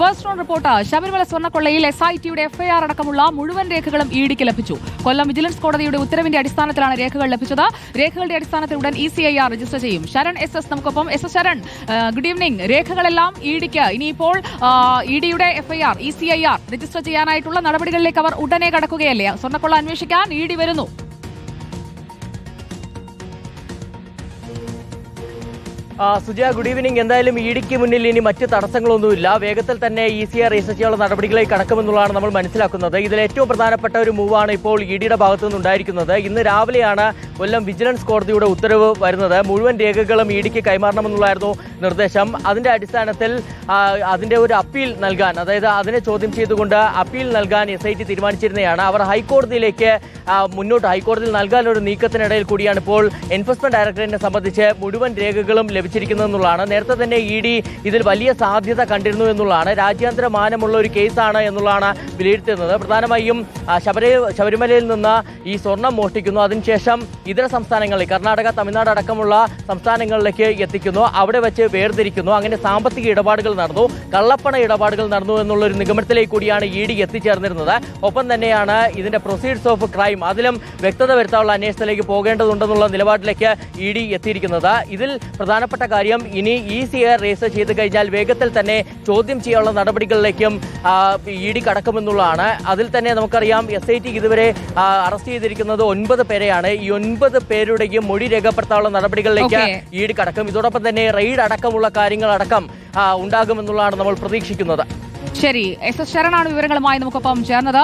First round report Sabarimala സ്വർണക്കൊള്ളയിൽ S I ടിയുടെ FIR അടക്കമുള്ള മുഴുവൻ രേഖകളും ഇ ഡിക്ക് ലഭിച്ചു. കൊല്ലം വിജിലൻസ് കോടതിയുടെ ഉത്തരവിന്റെ അടിസ്ഥാനത്തിലാണ് രേഖകൾ ലഭിച്ചത്. രേഖകളുടെ അടിസ്ഥാനത്തിൽ ഉടൻ E C I R register ചെയ്യും. ശരൺ എസ് എസ് നമുക്കൊപ്പം. S S Sharan good evening രേഖകളെല്ലാം E ഡിക്ക്. ഇനിയിപ്പോൾ ഇ ഡിയുടെ FIR E C I R register ചെയ്യാനായിട്ടുള്ള നടപടികളിലേക്ക് അവർ ഉടനെ കടക്കുകയല്ലേ? സ്വർണക്കൊള്ള അന്വേഷിക്കാൻ ഇ ഡി വരുന്നു. സുജയ ഗുഡ് ഈവനിങ് എന്തായാലും ഇടിക്ക് മുന്നിൽ ഇനി മറ്റ് തടസ്സങ്ങളൊന്നുമില്ല. വേഗത്തിൽ തന്നെ ഇ സി ആർ രജിസ്റ്റർ നടപടികളിലേക്ക് കടക്കുമെന്നുള്ളതാണ് നമ്മൾ മനസ്സിലാക്കുന്നത്. ഇതിൽ ഏറ്റവും പ്രധാനപ്പെട്ട ഒരു മൂവാണ് ഇപ്പോൾ ഇഡിയുടെ ഭാഗത്തു നിന്നുണ്ടായിരിക്കുന്നത്. ഇന്ന് രാവിലെയാണ് കൊല്ലം വിജിലൻസ് കോടതിയുടെ ഉത്തരവ് വരുന്നത്. മുഴുവൻ രേഖകളും ഇഡിക്ക് കൈമാറണമെന്നുള്ളായിരുന്നു നിർദ്ദേശം. അതിന്റെ അടിസ്ഥാനത്തിൽ അതിന്റെ ഒരു അപ്പീൽ നൽകാൻ അതായത് അതിനെ ചോദ്യം ചെയ്തുകൊണ്ട് അപ്പീൽ നൽകാൻ എസ് ഐ ടി തീരുമാനിച്ചിരുന്നതാണ് അവർ ഹൈക്കോടതിയിലേക്ക് മുന്നോട്ട് ഹൈക്കോടതിയിൽ നൽകാനൊരു നീക്കത്തിനിടയിൽ കൂടിയാണ് ഇപ്പോൾ എൻഫോഴ്സ്മെന്റ് ഡയറക്ടറേറ്റിനെ സംബന്ധിച്ച് മുഴുവൻ രേഖകളും ലഭിച്ചിരിക്കുന്നതെന്നുള്ളതാണ് നേരത്തെ തന്നെ ഇ ഡി ഇതിൽ വലിയ സാധ്യത കണ്ടിരുന്നു എന്നുള്ളതാണ്. രാജ്യാന്തര മാനമുള്ള ഒരു കേസാണ് എന്നുള്ളതാണ് വിലയിരുത്തുന്നത്. പ്രധാനമായും ശബരി ശബരിമലയിൽ നിന്ന് ഈ സ്വർണം മോഷ്ടിക്കുന്നു. അതിനുശേഷം ഇതര സംസ്ഥാനങ്ങളിൽ കർണാടക തമിഴ്നാട് അടക്കമുള്ള സംസ്ഥാനങ്ങളിലേക്ക് എത്തിക്കുന്നു. അവിടെ വെച്ച് വേർതിരിക്കുന്നു. അങ്ങനെ സാമ്പത്തിക ഇടപാടുകൾ നടന്നു. കള്ളപ്പണ ഇടപാടുകൾ നടന്നു എന്നുള്ളൊരു നിഗമനത്തിലേക്ക് കൂടിയാണ് ഇ ഡി എത്തിച്ചേർന്നിരുന്നത്. ഒപ്പം തന്നെയാണ് ഇതിന്റെ പ്രൊസീഡ്സ് ഓഫ് ക്രൈം അതിലും വ്യക്തത വരുത്താനുള്ള അന്വേഷണത്തിലേക്ക് പോകേണ്ടതുണ്ടെന്നുള്ള നിലപാടിലേക്ക് ഇ ഡി എത്തിയിരിക്കുന്നത്. ഇതിൽ പ്രധാനപ്പെട്ട കാര്യം ഇനി ഇ സി ആർ രജിസ്റ്റർ ചെയ്ത് കഴിഞ്ഞാൽ വേഗത്തിൽ തന്നെ ചോദ്യം ചെയ്യാനുള്ള നടപടികളിലേക്കും ഇ ഡി കടക്കുമെന്നുള്ളതാണ്. അതിൽ തന്നെ നമുക്കറിയാം എസ് ഐ ടി ഇതുവരെ അറസ്റ്റ് ചെയ്തിരിക്കുന്നത് ഒൻപത് പേരെയാണ്. ഈ ഒൻപത് പേരുടെയും മൊഴി രേഖപ്പെടുത്താനുള്ള നടപടികളിലേക്ക്. ഇ ഡി കടക്കും. ഇതോടൊപ്പം തന്നെ റെയ്ഡ് അടക്കമുള്ള കാര്യങ്ങളടക്കം ഉണ്ടാകുമെന്നുള്ളതാണ് നമ്മൾ പ്രതീക്ഷിക്കുന്നത്. ശരി. എസ് എസ് ശരണാണ് വിവരങ്ങളുമായി നമുക്കൊപ്പം ചേർന്നത്.